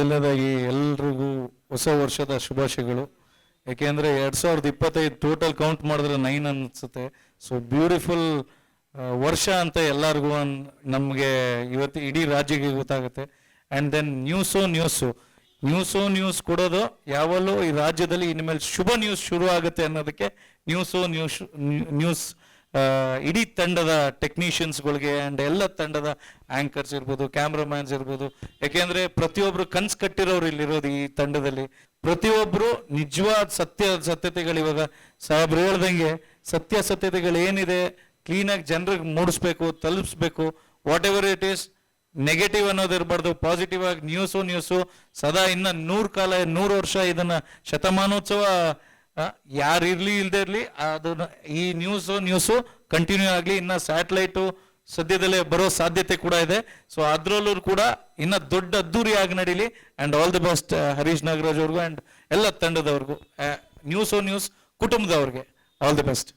ಮೊದಲನೇದಾಗಿ ಎಲ್ರಿಗೂ ಹೊಸ ವರ್ಷದ ಶುಭಾಶಯಗಳು. ಯಾಕೆಂದರೆ ಎರಡು ಸಾವಿರದ ಇಪ್ಪತ್ತೈದು ಟೋಟಲ್ ಕೌಂಟ್ ಮಾಡಿದ್ರೆ ನೈನ್ ಅನಿಸುತ್ತೆ. ಸೊ ಬ್ಯೂಟಿಫುಲ್ ವರ್ಷ ಅಂತ ಎಲ್ಲರಿಗೂ ನಮಗೆ ಇವತ್ತು ಇಡೀ ರಾಜ್ಯಕ್ಕೆ ಗೊತ್ತಾಗುತ್ತೆ. ಆ್ಯಂಡ್ ದೆನ್ ನ್ಯೂಸೋ ನ್ಯೂಸು ನ್ಯೂಸೋ ನ್ಯೂಸ್ ಕೊಡೋದು ಯಾವಲ್ಲೂ ಈ ರಾಜ್ಯದಲ್ಲಿ ಇನ್ಮೇಲೆ ಶುಭ ನ್ಯೂಸ್ ಶುರು ಆಗುತ್ತೆ ಅನ್ನೋದಕ್ಕೆ ನ್ಯೂಸೋ ನ್ಯೂಸ್ ನ್ಯೂಸ್ ಇಡೀ ತಂಡದ ಟೆಕ್ನಿಷಿಯನ್ಸ್ಗಳಿಗೆ ಆ್ಯಂಡ್ ಎಲ್ಲ ತಂಡದ ಆ್ಯಂಕರ್ಸ್ ಇರ್ಬೋದು ಕ್ಯಾಮ್ರಾಮ್ಯಾನ್ಸ್ ಇರ್ಬೋದು. ಯಾಕೆಂದರೆ ಪ್ರತಿಯೊಬ್ಬರು ಕನ್ಸ್ ಕಟ್ಟಿರೋರು ಇಲ್ಲಿರೋದು ಈ ತಂಡದಲ್ಲಿ. ಪ್ರತಿಯೊಬ್ಬರು ನಿಜವಾದ ಸತ್ಯ, ಸತ್ಯತೆಗಳು ಇವಾಗ ಸಾಹೇಬ್ರು ಹೇಳ್ದಂಗೆ ಸತ್ಯಾಸತ್ಯತೆಗಳು ಏನಿದೆ ಕ್ಲೀನಾಗಿ ಜನರಿಗೆ ಮೂಡಿಸ್ಬೇಕು, ತಲುಪಿಸ್ಬೇಕು. Whatever it is negative ಅನ್ನೋದು ಇರಬಾರ್ದು ಪಾಸಿಟಿವ್ ಆಗಿ ನ್ಯೂಸು ನ್ಯೂಸು ಸದಾ ಇನ್ನೂ ನೂರು ಕಾಲ, ನೂರು ವರ್ಷ ಇದನ್ನು ಶತಮಾನೋತ್ಸವ ಯಾರು ಇರ್ಲಿ ಇರಲಿ ಇರ್ಲಿ ಅದು ಈ ನ್ಯೂಸು ನ್ಯೂಸು ಕಂಟಿನ್ಯೂ ಆಗಲಿ, ಇನ್ನ ಸ್ಯಾಟಲೈಟು ಸದ್ಯದಲ್ಲೇ ಬರೋ ಸಾಧ್ಯತೆ ಕೂಡ ಇದೆ. ಸೊ ಅದ್ರಲ್ಲೂ ಕೂಡ ಇನ್ನ ದೊಡ್ಡ ಅದ್ದೂರಿಯಾಗಿ ನಡೀಲಿ. And all the best Harish Nagaraj ಅವ್ರಿಗೂ ಅಂಡ್ ಎಲ್ಲ ತಂಡದವ್ರಿಗೂ. O news ಕುಟುಂಬದವ್ರಿಗೆ. All the best